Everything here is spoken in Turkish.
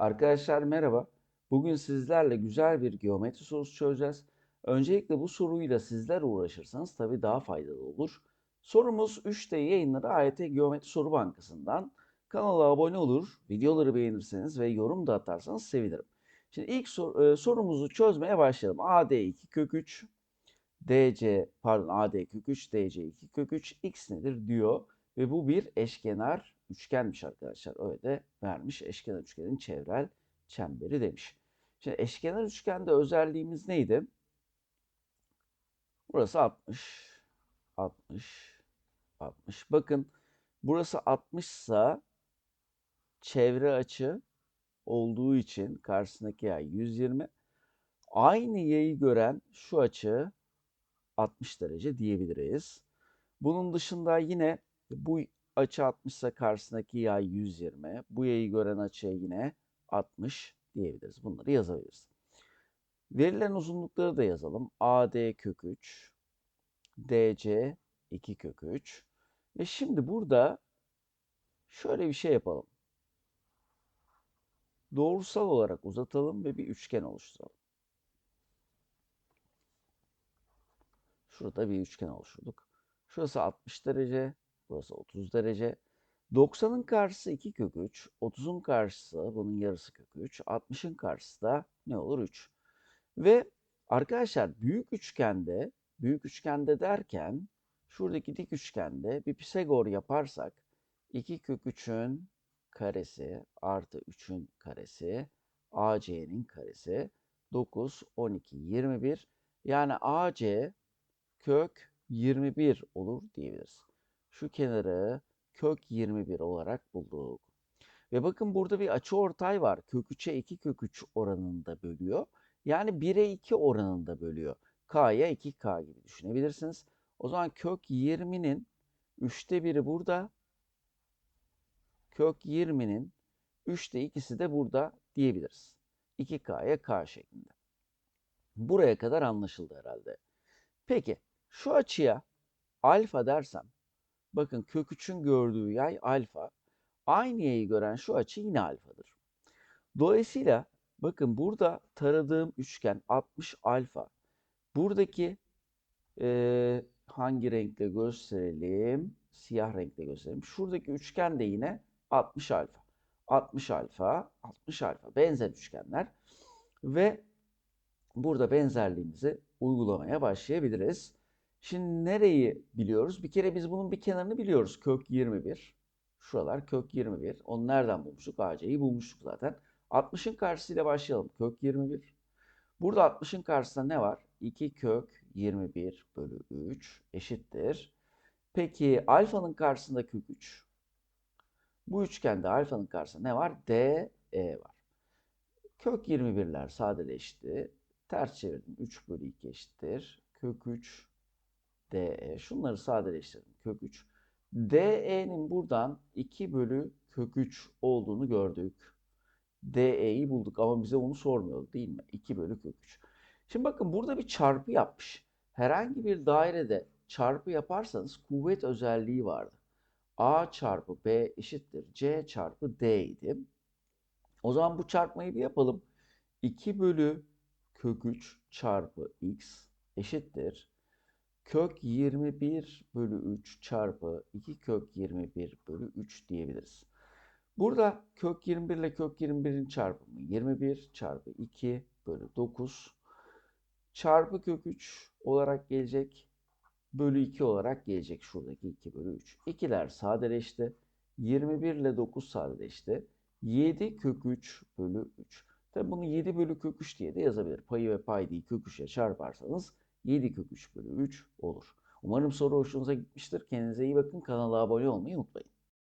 Arkadaşlar merhaba. Bugün sizlerle güzel bir geometri sorusu çözeceğiz. Öncelikle bu soruyla sizler uğraşırsanız tabii daha faydalı olur. Sorumuz 3D yayınları AYT Geometri Soru Bankası'ndan. Kanala abone olur, videoları beğenirseniz ve yorum da atarsanız sevinirim. Şimdi ilk sor- e, sorumuzu çözmeye başlayalım. AD 2 kök 3, DC pardon AD kök 3, DC 2 kök 3, x nedir diyor. Ve bu bir eşkenar üçgenmiş arkadaşlar. Öyle de vermiş. Eşkenar üçgenin çevrel çemberi demiş. Şimdi eşkenar üçgende özelliğimiz neydi? Burası 60, 60, 60. Bakın burası 60 ise çevre açı olduğu için karşısındaki yay 120. Aynı yayı gören şu açı 60 derece diyebiliriz. Bunun dışında yine bu açı 60 ise karşısındaki yay 120. Bu yayı gören açıya yine 60 diyebiliriz. Bunları yazabiliriz. Verilen uzunlukları da yazalım. AD kök 3, DC 2 kök 3. Ve şimdi burada şöyle bir şey yapalım. Doğrusal olarak uzatalım ve bir üçgen oluşturalım. Şurada bir üçgen oluşturduk. Şurası 60 derece, burası 30 derece. 90'ın karşısı 2 kök 3, 30'un karşısı bunun yarısı kök 3, 60'ın karşısı da ne olur 3. Ve arkadaşlar büyük üçgende, büyük üçgende derken şuradaki dik üçgende bir Pisagor yaparsak 2 kök 3'ün karesi artı 3'ün karesi AC'nin karesi 9, 12, 21 yani AC kök 21 olur diyebiliriz. Şu kenarı kök 21 olarak bulduk. Ve bakın burada bir açıortay var. Kök 3'e 2 kök 3 oranında bölüyor. Yani 1'e 2 oranında bölüyor. K'ya 2K gibi düşünebilirsiniz. O zaman kök 20'nin 3'te 1'i burada. Kök 20'nin 3'te 2'si de burada diyebiliriz. 2K'ya K şeklinde. Buraya kadar anlaşıldı herhalde. Peki şu açıya alfa dersem, bakın kök 3'ün gördüğü yay alfa, aynı yayı gören şu açı yine alfadır. Dolayısıyla bakın burada taradığım üçgen 60 alfa. Buradaki e, hangi renkle gösterelim? Siyah renkle gösterelim. Şuradaki üçgen de yine 60 alfa. 60 alfa, 60 alfa benzer üçgenler ve burada benzerliğimizi uygulamaya başlayabiliriz. Şimdi nereyi biliyoruz? Bir kere biz bunun bir kenarını biliyoruz. Kök 21. Şuralar kök 21. Onu nereden bulmuştuk? AC'yi bulmuştuk zaten. 60'ın karşısıyla başlayalım. Kök 21. Burada 60'ın karşısında ne var? 2 kök 21 bölü 3 eşittir. Peki alfanın karşısında kök 3. Bu üçgende alfanın karşısında ne var? D, E var. Kök 21'ler sadeleşti. Ters çevirdim. 3 bölü 2 eşittir. Kök 3 DE. Şunları sadeleştirdim. Kök 3. DE'nin buradan 2 bölü kök 3 olduğunu gördük. DE'yi bulduk ama bize onu sormuyordu değil mi? 2 bölü kök 3. Şimdi bakın burada bir çarpı yapmış. Herhangi bir dairede çarpı yaparsanız kuvvet özelliği vardı. A çarpı B eşittir C çarpı D idi. O zaman bu çarpmayı bir yapalım. 2 bölü kök 3 çarpı x eşittir. Kök 21 bölü 3 çarpı 2 kök 21 bölü 3 diyebiliriz. Burada kök 21 ile kök 21'in çarpımı 21 çarpı 2 bölü 9 çarpı kök 3 olarak gelecek. Bölü 2 olarak gelecek şuradaki 2 bölü 3. 2'ler sadeleşti. 21 ile 9 sadeleşti. 7 kök 3 bölü 3. Tabi bunu 7 bölü kök 3 diye de yazabilir. Payı ve paydayı kök 3'e çarparsanız 7 kök 3 bölü 3 olur. Umarım soru hoşunuza gitmiştir. Kendinize iyi bakın. Kanala abone olmayı unutmayın.